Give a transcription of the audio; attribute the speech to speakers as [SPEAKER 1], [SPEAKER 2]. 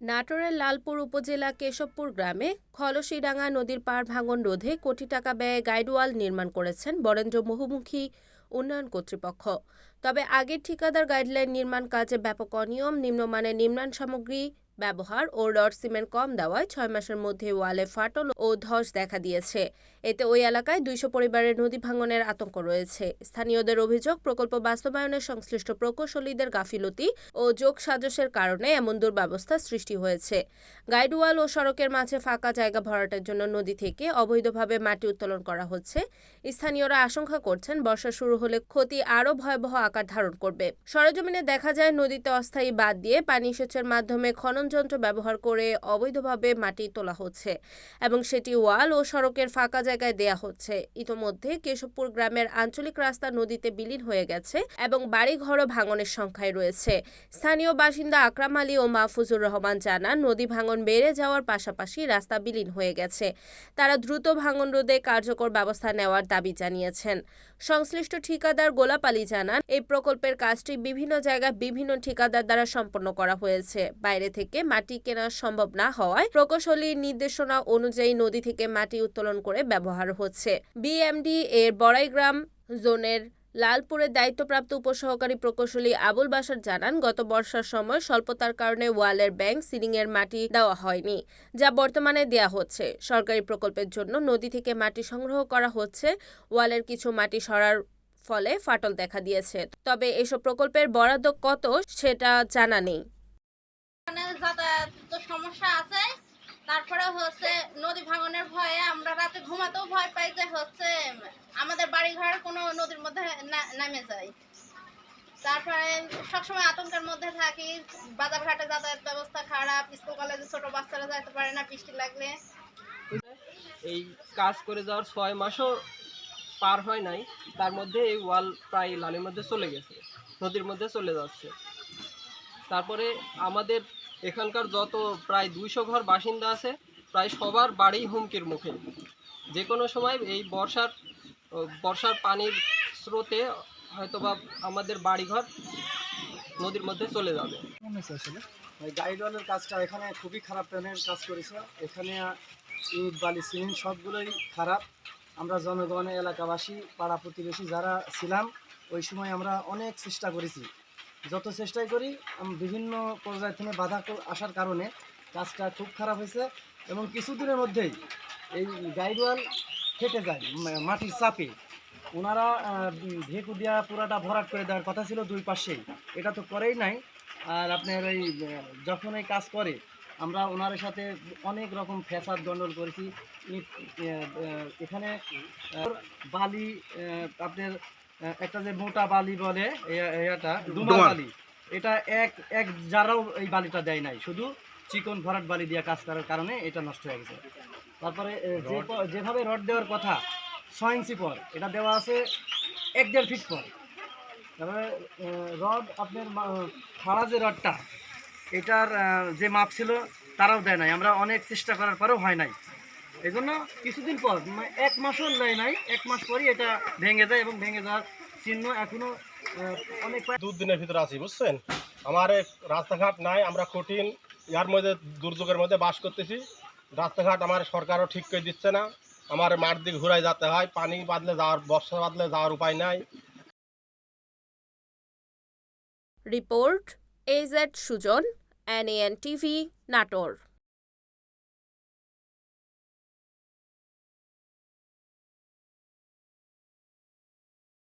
[SPEAKER 1] নাটোরের লালপুর উপজেলা কেশবপুর গ্রামে খলসিডাঙ্গা নদীর পাড় ভাঙন রোধে কোটি টাকা ব্যয়ে গাইডওয়াল নির্মাণ করেছেন বরেন্দ্র বহুমুখী উন্নয়ন কর্তৃপক্ষ। তবে আগের ঠিকাদার গাইডলাইন নির্মাণ কাজে ব্যাপক অনিয়ম, নিম্নমানের নির্মাণ সামগ্রী ব্যবহার ও রড সিমেন্ট কম দেওয়ায় ছয় মাসের মধ্যে ওয়ালে ফাটল ও ধস দেখা দিয়েছে। এতে ওই এলাকায় দুইশো পরিবারের নদী ভাঙনের আতঙ্ক রয়েছে। স্থানীয়দের অভিযোগ, প্রকল্প বাস্তবায়নের সংশ্লিষ্ট প্রকৌশলীদের গাফিলতি ও যোগ সাজসের কারণে এমন দুর্ব্যবস্থা সৃষ্টি হয়েছে। গাইডওয়াল ও সড়কের মাঝে ফাঁকা জায়গা ভরাটের জন্য নদী থেকে অবৈধভাবে মাটি উত্তোলন করা হচ্ছে। স্থানীয়রা আশঙ্কা করছেন, বর্ষা শুরু হলে ক্ষতি আরও ভয়াবহ আকার ধারণ করবে। সরেজমিনে দেখা যায়, নদীতে অস্থায়ী বাদ দিয়ে পানি সেচের মাধ্যমে খননযন্ত্র ব্যবহার করে অবৈধভাবে মাটি তোলা হচ্ছে এবং সেটি ওয়াল ও সড়কের ফাঁকা জায়গায় দেয়া হচ্ছে। ইতোমধ্যে কেশবপুর গ্রামের আঞ্চলিক রাস্তা নদীতে বিলীন হয়ে গেছে এবং বাড়িঘরও ভাঙনের সংখ্যায় রয়েছে। স্থানীয় বাসিন্দা আকরাম আলী ও মাহফুজুর রহমান জানান, নদী ভাঙন বেড়ে যাওয়ার পাশাপাশি রাস্তা বিলীন হয়ে গেছে। তারা দ্রুত ভাঙন রোধে কার্যকর ব্যবস্থা নেওয়ার দাবি জানিয়েছেন। সংশ্লিষ্ট ঠিকাদার গোলাপ আলী জানান, এই প্রকল্পের কাজটি বিভিন্ন জায়গায় বিভিন্ন ঠিকাদার দ্বারা সম্পন্ন করা হয়েছে। বাইরে থেকে মাটি কেনা সম্ভব না হওয়ায় প্রকৌশলীর নির্দেশনা অনুযায়ী নদী থেকে মাটি উত্তোলন করে ব্যবহার হচ্ছে। বিএমডি এর বড়াইগ্রাম জোনের লালপুরের দায়িত্বপ্রাপ্ত উপসহকারী প্রকৌশলী আবুল বাসার জানান, গত বর্ষার সময় স্বল্পতার কারণে ওয়ালের ব্যাংক সিলিং এর মাটি দেওয়া হয়নি, যা বর্তমানে দেয়া হচ্ছে। সরকারি প্রকল্পের জন্য নদী থেকে মাটি সংগ্রহ করা হচ্ছে, ওয়ালের কিছু মাটি সরার ফলে ফাটল দেখা দিয়েছে। তবে এসব প্রকল্পের বরাদ্দ কত সেটা জানা নেই।
[SPEAKER 2] যাতায়াত তো সমস্যা আছে। তারপরে হচ্ছে নদী ভাঙনের ভয়ে আমরা রাতে ঘুমাতেও ভয় পাই যে হচ্ছে আমাদের বাড়ি কোনো নদীর মধ্যে না- যায়। তারপরে সবসময় আতঙ্কের মধ্যে থাকি বাজার যাতায়াত ব্যবস্থা ছোট বাচ্চারা যেতে পারে না বৃষ্টি লাগলে।
[SPEAKER 3] এই কাজ করে যাওয়ার ছয় মাসও পার হয় নাই। তার মধ্যে এই ওয়াল প্রায় লালের মধ্যে চলে গেছে, নদীর মধ্যে চলে যাচ্ছে। তারপরে আমাদের এখানকার যত প্রায় দুইশো ঘর বাসিন্দা আছে প্রায় সবার বাড়ি হুমকির মুখে। যে কোনো সময় এই বর্ষার বর্ষার পানির স্রোতে হয়তোবা আমাদের বাড়িঘর নদীর মধ্যে চলে যাবে।
[SPEAKER 4] গাইডওয়ালের কাজটা এখানে খুবই খারাপ প্ল্যানের কাজ করেছে। এখানে ইট বালি সিমেন্ট সবগুলোই খারাপ। আমরা জনগণ এলাকাবাসী পাড়া প্রতিবেশী যারা ছিলাম ওই সময় আমরা অনেক চেষ্টা করেছি। যত চেষ্টাই করি বিভিন্ন পর্যায় থেকে বাধা আসার কারণে কাজটা খুব খারাপ হয়েছে এবং কিছুদিনের মধ্যেই এই গাইডওয়াল ফেটে যায় মাটির চাপে। ওনারা ভেকু দিয়া পুরাটা ভরাট করে দেওয়ার কথা ছিল দুই পাশেই। এটা তো করেই নাই। আর আপনার ওই যখন এই কাজ করে, আমরা ওনার সাথে অনেক রকম ফ্যাসাদ গন্ডল করেছি। এখানে বালি আপনার একটা যে মোটা বালি বলে এটা ডুমা বালি। এটা এক এক যারাও এই বালিটা দেয় নাই শুধু চিকন ভরাট বালি দিয়ে কাজ করার কারণে এটা নষ্ট হয়ে গেছে। তারপরে যেভাবে রড দেওয়ার কথা ছয় ইঞ্চি পর এটা দেওয়া আছে এক দেড় ফিট পর। তারপরে রড আপনার ফাড়া যে রডটা এটার যে মাপ ছিল তারাও দেয় নাই। আমরা অনেক চেষ্টা করার পরেও হয় নাই। এই জন্য কিছুদিন পর এক মাসও নেয় নাই এক মাস পরই এটা ভেঙে যায় এবং ভেঙে যাওয়ার চিহ্ন এখনও অনেক প্রায়
[SPEAKER 5] দুদিনের ভিতরে আছি বুঝছেন? আমার রাস্তাঘাট নাই আমরা কঠিন ইয়ার মধ্যে দুর্যোগের মধ্যে বাস করতেছি। রাস্তাঘাট আমার সরকারও ঠিক করে দিচ্ছে না। আমার মাঠ দিকে ঘুরাই যেতে হয় পানি বাদলে যাওয়ার বর্ষা বাদলে যাওয়ার উপায় নাই।
[SPEAKER 1] Report AZ Sujon NN TV Natore.